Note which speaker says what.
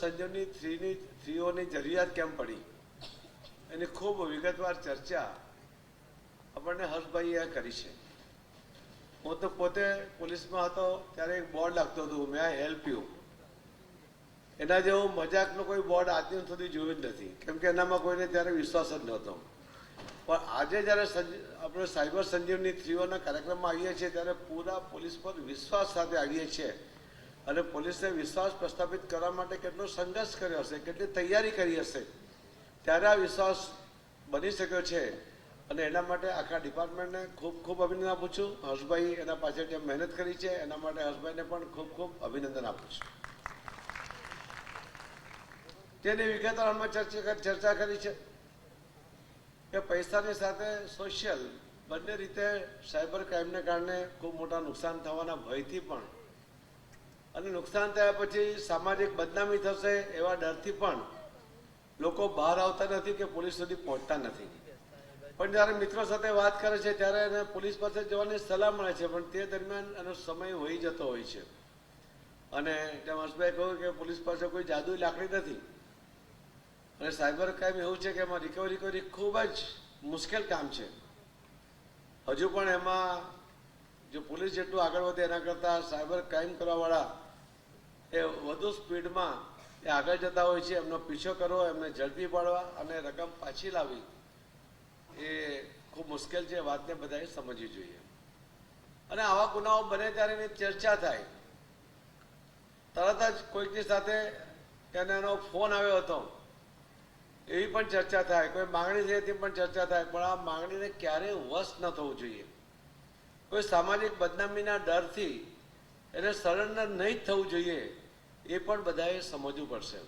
Speaker 1: સંજીવની થ્રીની થ્રીઓની જરૂરિયાત કેમ પડી? એની ખૂબ વિગતવાર ચર્ચા આપણને હર્ષભાઈએ કરી છે. હું તો પોતે પોલીસમાં હતો, ત્યારે એક બોર્ડ લાગતો હતું, મેં હેલ્પ યુ. એના જેવો મજાકનો કોઈ બોર્ડ આજની સુધી જોયું જ નથી. કેમ કે એનામાં કોઈને ત્યારે વિશ્વાસ જ નહોતો. પણ આજે જ્યારે આપણે સાયબર સંજીવની થ્રીઓના કાર્યક્રમમાં આવીએ છીએ, ત્યારે પૂરા પોલીસ પર વિશ્વાસ સાથે આવીએ છીએ. અને પોલીસને વિશ્વાસ પ્રસ્થાપિત કરવા માટે કેટલો સંઘર્ષ કર્યો હશે, કેટલી તૈયારી કરી હશે, ત્યારે આ વિશ્વાસ બની શક્યો છે. અને એના માટે આખા ડિપાર્ટમેન્ટને ખૂબ ખૂબ અભિનંદન આપું છું. હર્ષભાઈ એના પાછળ જે મહેનત કરી છે, એના માટે હર્ષભાઈને પણ ખૂબ ખૂબ અભિનંદન આપું છું. તેની વિગતવાર આમાં ચર્ચા ચર્ચા કરી છે કે પૈસાની સાથે સોશિયલ બંને રીતે સાયબર ક્રાઇમને કારણે ખૂબ મોટા નુકસાન થવાના ભયથી પણ અને નુકસાન થયા પછી સામાજિક બદનામી થશે એવા ડરથી પણ લોકો બહાર આવતા નથી કે પોલીસ સુધી પહોંચતા નથી. પણ જ્યારે મિત્રો સાથે વાત કરે છે ત્યારે એને પોલીસ પાસે જવાની સલાહ મળે છે, પણ તે દરમિયાન એનો સમય વહી જતો હોય છે. અને ત્યાં હર્ષભાઈ કહ્યું કે પોલીસ પાસે કોઈ જાદુ લાકડી નથી. અને સાયબર ક્રાઇમ એવું છે કે એમાં રિકવરી કરવી ખૂબ જ મુશ્કેલ કામ છે. હજુ પણ એમાં જો પોલીસ જેટલું આગળ વધે એના કરતાં સાયબર ક્રાઇમ કરવાવાળા એ વધુ સ્પીડમાં એ આગળ જતા હોય છે, એમનો પીછો કરવો, એમને ઝડપી પાડવા અને રકમ પાછી લાવવી એ ખૂબ મુશ્કેલ છે વાતને બધાએ સમજવી જોઈએ. અને આવા ગુનાઓ બને ત્યારે એની ચર્ચા થાય. તરત જ કોઈકની સાથે એને એનો ફોન આવ્યો હતો, એવી પણ ચર્ચા થાય. કોઈ માંગણી થઈ હતી પણ ચર્ચા થાય. પણ આ માંગણીને ક્યારેય વશ ન થવું જોઈએ. કોઈ સામાજિક બદનામીના ડરથી એને સરેન્ડર નહીં થવું જોઈએ એ પણ બધાએ સમજવું પડશે.